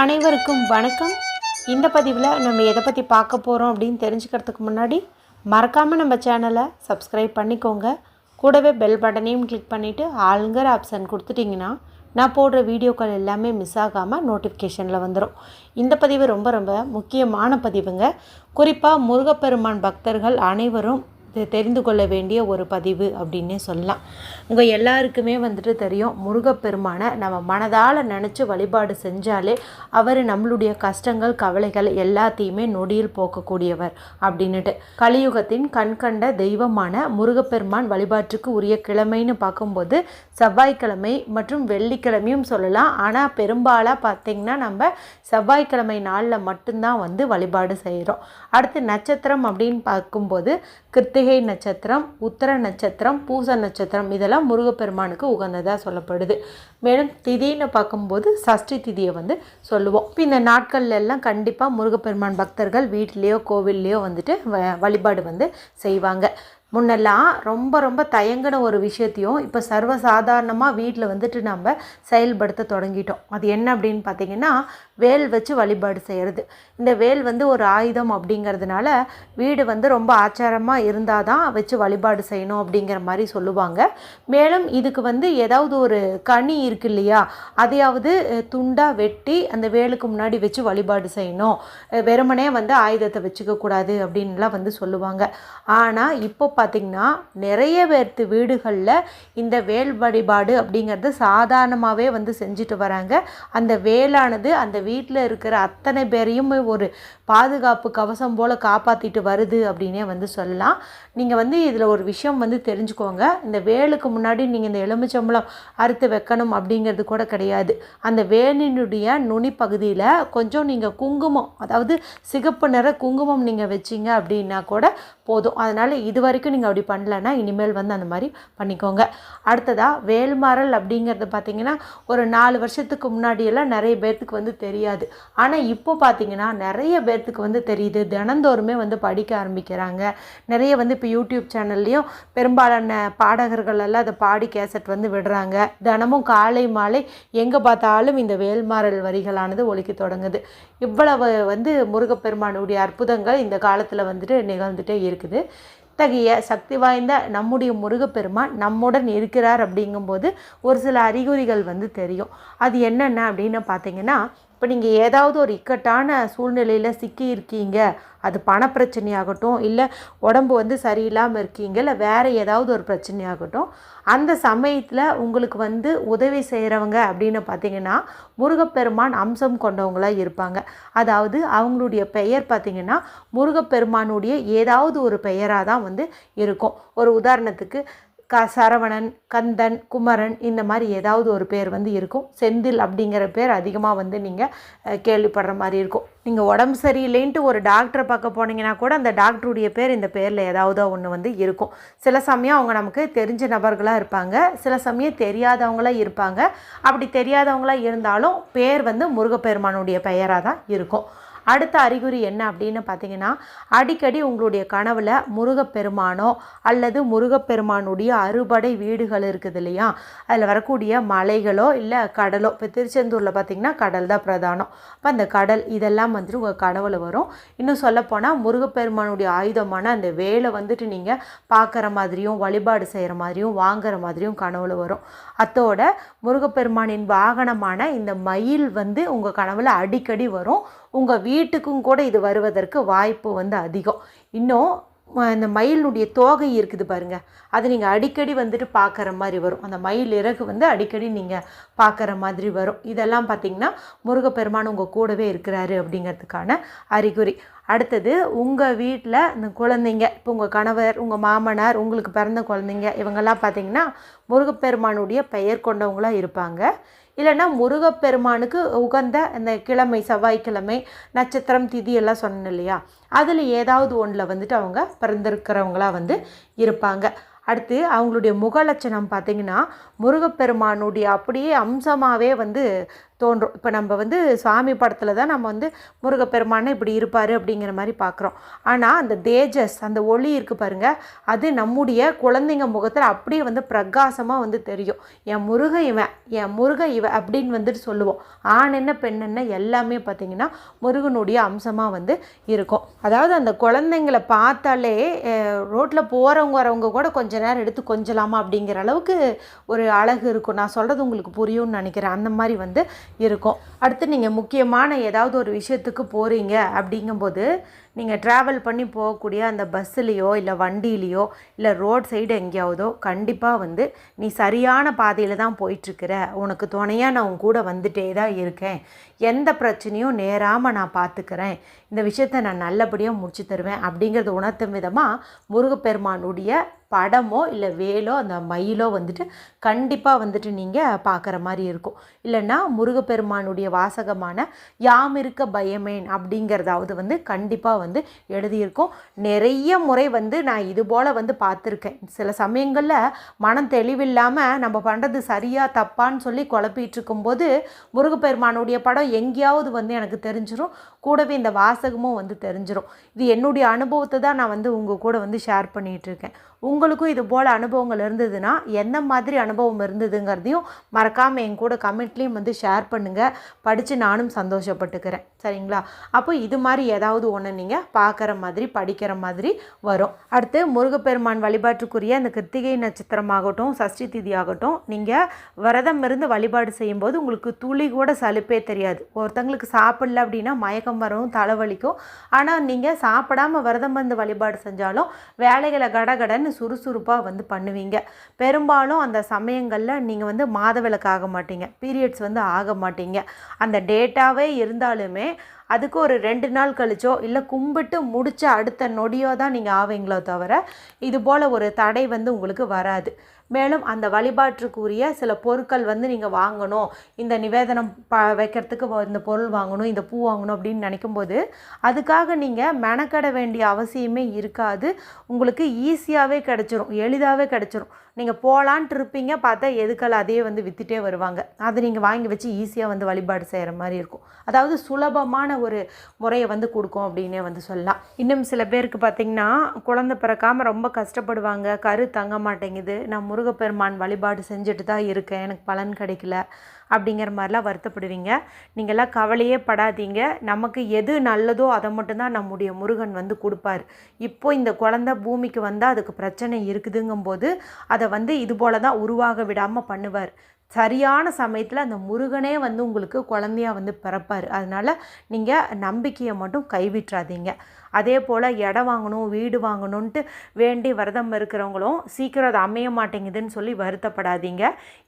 அனைவருக்கும் வணக்கம். இந்த பதிவில் நம்ம எதை பற்றி பார்க்க போகிறோம் அப்படின்னு தெரிஞ்சுக்கிறதுக்கு முன்னாடி மறக்காமல் நம்ம சேனலை சப்ஸ்கிரைப் பண்ணிக்கோங்க. கூடவே பெல் பட்டனையும் கிளிக் பண்ணிவிட்டு ஆளுங்கிற ஆப்ஷன் கொடுத்துட்டிங்கன்னா நான் போடுற வீடியோக்கள் எல்லாமே மிஸ் ஆகாமல் நோட்டிஃபிகேஷனில் வந்துடும் இந்த பதிவு ரொம்ப ரொம்ப முக்கியமான பதிவுங்க. குறிப்பாக முருகப்பெருமான் பக்தர்கள் அனைவரும் தெரிந்து கொள்ள வேண்டிய ஒரு பதிவு அப்படின்னே சொல்லலாம். உங்கள் எல்லாருக்குமே வந்துட்டு தெரியும் முருகப்பெருமானை நம்ம மனதால் நினச்சி வழிபாடு செஞ்சாலே அவர் நம்மளுடைய கஷ்டங்கள் கவலைகள் எல்லாத்தையுமே நொடியில் போக்கக்கூடியவர் அப்படின்னுட்டு. கலியுகத்தின் கண்கண்ட தெய்வமான முருகப்பெருமான் வழிபாட்டுக்கு உரிய கிழமைன்னு பார்க்கும்போது செவ்வாய்க்கிழமை மற்றும் வெள்ளிக்கிழமையும் சொல்லலாம். ஆனால் பெரும்பாலாக பார்த்திங்கன்னா நம்ம செவ்வாய்க்கிழமை நாளில் மட்டும்தான் வந்து வழிபாடு செய்கிறோம் அடுத்து நட்சத்திரம் அப்படின்னு பார்க்கும்போது கிருத்திகை நட்சத்திரம் உத்தர நட்சத்திரம் பூச நட்சத்திரம் இதெல்லாம் முருகப்பெருமானுக்கு உகந்ததாக சொல்லப்படுது. மேலும் திதின்னு பார்க்கும்போது சஷ்டி திதியை வந்து சொல்லுவோம். இப்போ இந்த நாட்கள்ல எல்லாம் கண்டிப்பாக முருகப்பெருமான் பக்தர்கள் வீட்லேயோ கோவில்லையோ வந்துட்டு வ- வழிபாடு வந்து செய்வாங்க. முன்னெல்லாம் ரொம்ப ரொம்ப தயங்கின ஒரு விஷயத்தையும் இப்போ சர்வசாதாரணமாக வீட்டில் வந்துட்டு நம்ம செயல்படுத்த தொடங்கிட்டோம். அது என்ன அப்படின்னு பார்த்தீங்கன்னா வேல் வச்சு வழிபாடு செய்கிறது இந்த வேல் வந்து ஒரு ஆயுதம் அப்படிங்கிறதுனால வீடு வந்து ரொம்ப ஆச்சாரமாக இருந்தால் தான் வச்சு வழிபாடு செய்யணும் அப்படிங்கிற மாதிரி சொல்லுவாங்க. மேலும் இதுக்கு வந்து ஏதாவது ஒரு கனி இருக்கு இல்லையா? அதையாவது துண்டாக வெட்டி அந்த வேலுக்கு முன்னாடி வச்சு வழிபாடு செய்யணும். வெறுமனே வந்து ஆயுதத்தை வச்சுக்கக்கூடாது அப்படின்லாம் வந்து சொல்லுவாங்க. ஆனால் இப்போ பார்த்திங்கன்னா நிறைய பேர்த்து வீடுகளில் இந்த வேல் வழிபாடு அப்படிங்கிறது சாதாரணமாகவே வந்து செஞ்சுட்டு வராங்க. அந்த வேலானது அந்த வீட்டில் இருக்கிற அத்தனை பேரையும் ஒரு பாதுகாப்பு கவசம் போல் காப்பாற்றிட்டு வருது அப்படின்னே வந்து சொல்லலாம். நீங்கள் வந்து இதில் ஒரு விஷயம் வந்து தெரிஞ்சுக்கோங்க. இந்த வேலுக்கு முன்னாடி நீங்கள் இந்த எலுமிச்சம்பளம் அறுத்து வைக்கணும் அப்படிங்கிறது கூட கிடையாது. அந்த வேலினுடைய நுனி பகுதியில் கொஞ்சம் நீங்கள் குங்குமம் அதாவது சிகப்பு நிற குங்குமம் நீங்கள் வச்சீங்க அப்படின்னா கூட போதும். அதனால் இது வரைக்கும் நீங்கள் அப்படி பண்ணலன்னா இனிமேல் வந்து அந்த மாதிரி பண்ணிக்கோங்க. அடுத்ததாக வேல்மாறல் அப்படிங்கிறது பார்த்தீங்கன்னா ஒரு நாலு வருஷத்துக்கு முன்னாடியெல்லாம் நிறைய பேர்த்துக்கு வந்து தெரியும். தெரியாது. ஆனால் இப்போ பார்த்தீங்கன்னா நிறைய பேர்த்துக்கு வந்து தெரியுது. தினந்தோறுமே வந்து படிக்க ஆரம்பிக்கிறாங்க. நிறைய வந்து இப்போ யூடியூப் சேனல்லையும் பெரும்பாலான பாடகர்கள் எல்லாம் அதை பாடி கேசட் வந்து விடுறாங்க. தினமும் காலை மாலை எங்கே பார்த்தாலும் இந்த வேல்மாறல் வரிகளானது ஒழிக்க தொடங்குது. இவ்வளவு வந்து முருகப்பெருமானுடைய அற்புதங்கள் இந்த காலத்தில் வந்துட்டு நிகழ்ந்துட்டே இருக்குது. இத்தகைய சக்தி வாய்ந்த நம்முடைய முருகப்பெருமான் நம்முடன் இருக்கிறார் அப்படிங்கும்போது ஒரு சில அறிகுறிகள் வந்து தெரியும். அது என்னென்ன அப்படின்னு பார்த்தீங்கன்னா இப்போ நீங்கள் ஏதாவது ஒரு இக்கட்டான சூழ்நிலையில் சிக்கி இருக்கீங்க அது பணப்பிரச்சனையாகட்டும் இல்லை உடம்பு வந்து சரியில்லாமல் இருக்கீங்க இல்லை வேறு ஏதாவது ஒரு பிரச்சனையாகட்டும் அந்த சமயத்தில் உங்களுக்கு வந்து உதவி செய்கிறவங்க அப்படின்னு பார்த்தீங்கன்னா முருகப்பெருமான் அம்சம் கொண்டவங்களாக இருப்பாங்க. அதாவது அவங்களுடைய பெயர் பார்த்திங்கன்னா முருகப்பெருமானுடைய ஏதாவது ஒரு பெயராக தான் வந்து இருக்கும். ஒரு உதாரணத்துக்கு க சரவணன் கந்தன் குமரன் இந்த மாதிரி ஏதாவது ஒரு பேர் வந்து இருக்கும். செந்தில் அப்படிங்கிற பேர் அதிகமாக வந்து நீங்கள் கேள்விப்படுற மாதிரி இருக்கும். நீங்கள் உடம்பு சரியில்லைன்ட்டு ஒரு டாக்டரை பார்க்க போனீங்கன்னா கூட அந்த டாக்டருடைய பேர் இந்த பேரில் ஏதாவது ஒன்று வந்து இருக்கும். சில சமயம் அவங்க நமக்கு தெரிஞ்ச நபர்களாக இருப்பாங்க. சில சமயம் தெரியாதவங்களாக இருப்பாங்க. அப்படி தெரியாதவங்களாக இருந்தாலும் பேர் வந்து முருகப்பெருமானுடைய பெயராக தான் இருக்கும். அடுத்த அறிகுறி என்ன அப்படின்னு பார்த்தீங்கன்னா அடிக்கடி உங்களுடைய கனவில் முருகப்பெருமானோ அல்லது முருகப்பெருமானுடைய அறுபடை வீடுகள் இருக்குது இல்லையா? அதில் வரக்கூடிய மலைகளோ இல்லை கடலோ இப்போ திருச்செந்தூரில் பார்த்தீங்கன்னா கடல் தான் பிரதானம். அப்போ அந்த கடல் இதெல்லாம் வந்துட்டு உங்கள் கனவில் வரும். இன்னும் சொல்லப்போனால் முருகப்பெருமானுடைய ஆயுதமான அந்த வேலை வந்துட்டு நீங்கள் பார்க்குற மாதிரியும் வழிபாடு செய்கிற மாதிரியும் வாங்குற மாதிரியும் கனவுல வரும். அத்தோட முருகப்பெருமானின் வாகனமான இந்த மயில் வந்து உங்கள் கனவுல அடிக்கடி வரும். உங்கள் வீட்டுக்கும் கூட இது வருவதற்கு வாய்ப்பு வந்து அதிகம். இன்னும் இந்த மயிலுடைய தோகை இருக்குது பாருங்கள் அது நீங்கள் அடிக்கடி வந்துட்டு பார்க்குற மாதிரி வரும். அந்த மயில் இறகு வந்து அடிக்கடி நீங்கள் பார்க்குற மாதிரி வரும். இதெல்லாம் பார்த்தீங்கன்னா முருகப்பெருமான் உங்கள் கூடவே இருக்கிறாரு அப்படிங்கிறதுக்கான அறிகுறி. அடுத்தது உங்கள் வீட்டில் இந்த குழந்தைங்க இப்போ உங்கள் கணவர் உங்கள் மாமனார் உங்களுக்கு பிறந்த குழந்தைங்க இவங்கெல்லாம் பார்த்திங்கன்னா முருகப்பெருமானுடைய பெயர் கொண்டவங்களாக இருப்பாங்க. இல்லைன்னா முருகப்பெருமானுக்கு உகந்த இந்த கிழமை செவ்வாய்க்கிழமை நட்சத்திரம் திதி எல்லாம் சொன்னேன் இல்லையா? அதில் ஏதாவது ஒன்றில் வந்துட்டு அவங்க பிறந்திருக்கிறவங்களாக வந்து இருப்பாங்க. அடுத்து அவங்களுடைய முகலட்சணம் பார்த்தீங்கன்னா முருகப்பெருமானுடைய அப்படியே அம்சமாகவே வந்து தோன்றும். இப்போ நம்ம வந்து சாமி படத்தில் தான் நம்ம வந்து முருகப்பெருமானை இப்படி இருப்பார் அப்படிங்கிற மாதிரி பார்க்குறோம் ஆனால் அந்த தேஜஸ் அந்த ஒளி இருக்குது பாருங்க அது நம்முடைய குழந்தைங்க முகத்தில் அப்படியே வந்து பிரகாசமாக வந்து தெரியும். என் முருக இவன் என் முருக இவன் அப்படின்னு வந்துட்டு சொல்லுவோம். ஆண் என்ன பெண் என்ன எல்லாமே பார்த்திங்கன்னா முருகனுடைய அம்சமாக வந்து இருக்கும். அதாவது அந்த குழந்தைங்களை பார்த்தாலே ரோட்டில் போகிறவங்க வரவங்க கூட கொஞ்ச நேரம் எடுத்து கொஞ்சலாமா அப்படிங்கிற அளவுக்கு ஒரு அழகு இருக்கும். நான் சொல்கிறது உங்களுக்கு புரியும்னு நினைக்கிறேன். அந்த மாதிரி வந்து இருக்கும். அடுத்து நீங்கள் முக்கியமான ஏதாவது ஒரு விஷயத்துக்கு போகிறீங்க அப்படிங்கும்போது நீங்கள் ட்ராவல் பண்ணி போகக்கூடிய அந்த பஸ்ஸுலேயோ இல்லை வண்டியிலையோ இல்லை ரோட் சைடு எங்கேயாவதோ கண்டிப்பாக வந்து நீ சரியான பாதையில் தான் போயிட்டுருக்கிற. உனக்கு துணையாக நான் உன் கூட வந்துட்டே தான் இருக்கேன். எந்த பிரச்சனையும் நேராமல் நான் பார்த்துக்கிறேன் இந்த விஷயத்த நான் நல்லபடியாக முடிச்சு தருவேன் அப்படிங்கிறத உணர்த்தும் விதமாக முருகப்பெருமானுடைய படமோ இல்லை வேலோ அந்த மயிலோ வந்துட்டு கண்டிப்பாக வந்துட்டு நீங்கள் பார்க்குற மாதிரி இருக்கும். இல்லைன்னா முருகப்பெருமானுடைய வாசகமான யாம் இருக்க பயமேன் அப்படிங்கிறதாவது வந்து கண்டிப்பாக வந்து எழுதியிருக்கோம். நிறைய முறை வந்து நான் இது போல் வந்து பார்த்துருக்கேன். சில சமயங்களில் மனம் தெளிவில்லாமல் நம்ம பண்ணுறது சரியாக தப்பான்னு சொல்லி குழப்பிட்டு இருக்கும்போது முருகப்பெருமானுடைய படம் எங்கேயாவது வந்து எனக்கு தெரிஞ்சிடும் கூடவே இந்த வாசகமும் வந்து தெரிஞ்சிடும் இது என்னுடைய அனுபவத்தை தான் நான் வந்து உங்கள் கூட வந்து ஷேர் பண்ணிகிட்டு இருக்கேன். உங்களுக்கும் இது போல் அனுபவங்கள் இருந்ததுன்னா என்ன மாதிரி அனுபவம் இருந்ததுங்கிறதையும் மறக்காமல் என் கூட கமெண்ட்லேயும் வந்து ஷேர் பண்ணுங்கள் படித்து நானும் சந்தோஷப்பட்டுக்கிறேன். சரிங்களா? அப்போ இது மாதிரி ஏதாவது ஒன்று நீங்கள் பார்க்குற மாதிரி படிக்கிற மாதிரி வரும். அடுத்து முருகப்பெருமான் வழிபாட்டுக்குரிய அந்த கிருத்திகை நட்சத்திரமாகட்டும் சஷ்டி திதி ஆகட்டும் நீங்கள் விரதம் இருந்து வழிபாடு செய்யும்போது உங்களுக்கு துளி கூட சலுப்பே தெரியாது. ஒருத்தங்களுக்கு சாப்பிடல அப்படின்னா மயக்கம் வரும் தலைவலிக்கும். ஆனால் நீங்கள் சாப்பிடாம விரதம் இருந்து வழிபாடு செஞ்சாலும் வேலைகளை கடகடன்னு சுறுசுறுப்பாக வந்து பண்ணுவீங்க. பெரும்பாலும் அந்த சமயங்களில் நீங்கள் வந்து மாதவிலக்கு ஆக மாட்டீங்க. பீரியட்ஸ் வந்து ஆக மாட்டீங்க. அந்த டேட்டாவே இருந்தாலுமே அதுக்கு ஒரு ரெண்டு நாள் கழிச்சோ இல்லை கும்பிட்டு முடித்த அடுத்த நொடியோ தான் நீங்கள் ஆவீங்களோ தவிர இது போல் ஒரு தடை வந்து உங்களுக்கு வராது. மேலும் அந்த வழிபாட்டுக்குரிய சில பொருட்கள் வந்து நீங்கள் வாங்கணும். இந்த நிவேதனம் ப வைக்கிறதுக்கு இந்த பொருள் வாங்கணும் இந்த பூ வாங்கணும் அப்படின்னு நினைக்கும்போது அதுக்காக நீங்கள் மெனக்கட வேண்டிய அவசியமே இருக்காது. உங்களுக்கு ஈஸியாகவே கிடச்சிரும் எளிதாகவே கிடச்சிரும். நீங்கள் போகலான்ட்டு இருப்பீங்க பார்த்தா எதுக்கெல்லாம் அதே வந்து விற்றுட்டே வருவாங்க. அதை நீங்கள் வாங்கி வச்சு ஈஸியாக வந்து வழிபாடு செய்கிற மாதிரி இருக்கும். அதாவது சுலபமான ஒரு முறையை வந்து கொடுக்கும் அப்படின்னே வந்து சொல்லலாம். இன்னும் சில பேருக்கு பார்த்திங்கன்னா குழந்தை பிறக்காமல் ரொம்ப கஷ்டப்படுவாங்க கரு தங்க மாட்டேங்குது நான் முருகப்பெருமான் வழிபாடு செஞ்சுட்டு தான் இருக்கேன் எனக்கு பலன் கிடைக்கல அப்படிங்கிற மாதிரிலாம் வருத்தப்படுவீங்க. நீங்கள்லாம் கவலையே படாதீங்க. நமக்கு எது நல்லதோ அதை மட்டும்தான் நம்முடைய முருகன் வந்து கொடுப்பார். இப்போ இந்த குழந்த பூமிக்கு வந்தால் அதுக்கு பிரச்சனை இருக்குதுங்கும்போது அதை வந்து இது போல தான் உருவாக விடாமல் பண்ணுவார். சரியான சமயத்தில் அந்த முருகனே வந்து உங்களுக்கு குழந்தையாக வந்து பிறப்பார். அதனால் நீங்கள் நம்பிக்கையை மட்டும் கைவிட்டுறாதீங்க. அதே போல் இடம் வாங்கணும் வீடு வாங்கணுன்ட்டு வேண்டி விரதம் இருக்கிறவங்களும் சீக்கிரம் அது அமைய மாட்டேங்குதுன்னு சொல்லி வருத்தப்படாதீங்க.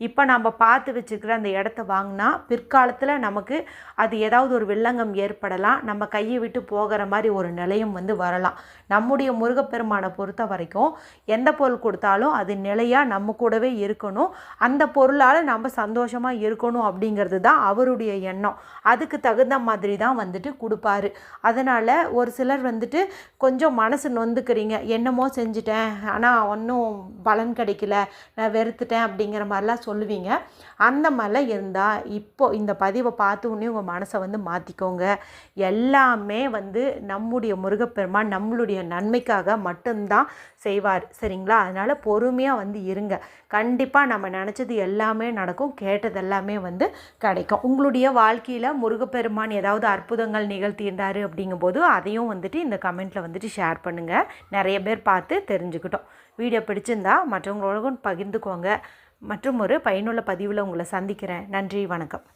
இப்போ நம்ம பார்த்து வச்சுருக்கிற அந்த இடத்த வாங்கினா பிற்காலத்தில் நமக்கு அது ஏதாவது ஒரு வில்லங்கம் ஏற்படலாம். நம்ம கையை விட்டு போகிற மாதிரி ஒரு நிலையம் வந்து வரலாம். நம்முடைய முருகப்பெருமானை பொறுத்த வரைக்கும் எந்த பொருள் கொடுத்தாலும் அது நிலையாக நம்ம கூடவே இருக்கணும். அந்த பொருளால் நம்ம சந்தோஷமாக இருக்கணும் அப்படிங்கிறது தான் அவருடைய எண்ணம். அதுக்கு தகுந்த மாதிரி தான் வந்துட்டு கொடுப்பாரு. அதனால் ஒரு சிலர் வந்து வந்துட்டு கொஞ்சம் மனசு நொந்துக்கிறீங்க. என்னமோ செஞ்சுட்டேன். ஆனால் ஒன்றும் பலன் கிடைக்கல. நான் வெறுத்துட்டேன் அப்படிங்கிற மாதிரிலாம் சொல்லுவீங்க. அந்த மாதிரிலாம் இருந்தால் இப்போது இந்த பதிவை பார்த்து உடனே உங்கள் மனசை வந்து மாற்றிக்கோங்க எல்லாமே வந்து நம்முடைய முருகப்பெருமான் நம்மளுடைய நன்மைக்காக மட்டும்தான் செய்வார். சரிங்களா? அதனால் பொறுமையாக வந்து இருங்க. கண்டிப்பாக நம்ம நினச்சது எல்லாமே நடக்கும். கேட்டது எல்லாமே வந்து கிடைக்கும். உங்களுடைய வாழ்க்கையில் முருகப்பெருமான் ஏதாவது அற்புதங்கள் நிகழ்த்தியிருந்தார் அப்படிங்கும்போது அதையும் வந்துட்டு இந்த கமெண்ட்டில் வந்துட்டு ஷேர் பண்ணுங்கள் நிறைய பேர் பார்த்து தெரிஞ்சுக்கிட்டோம். வீடியோ பிடிச்சிருந்தா மற்றவங்களோட பகிர்ந்துக்கோங்க. மற்றும் ஒரு பயனுள்ள பதிவில் உங்களை சந்திக்கிறேன். நன்றி வணக்கம்.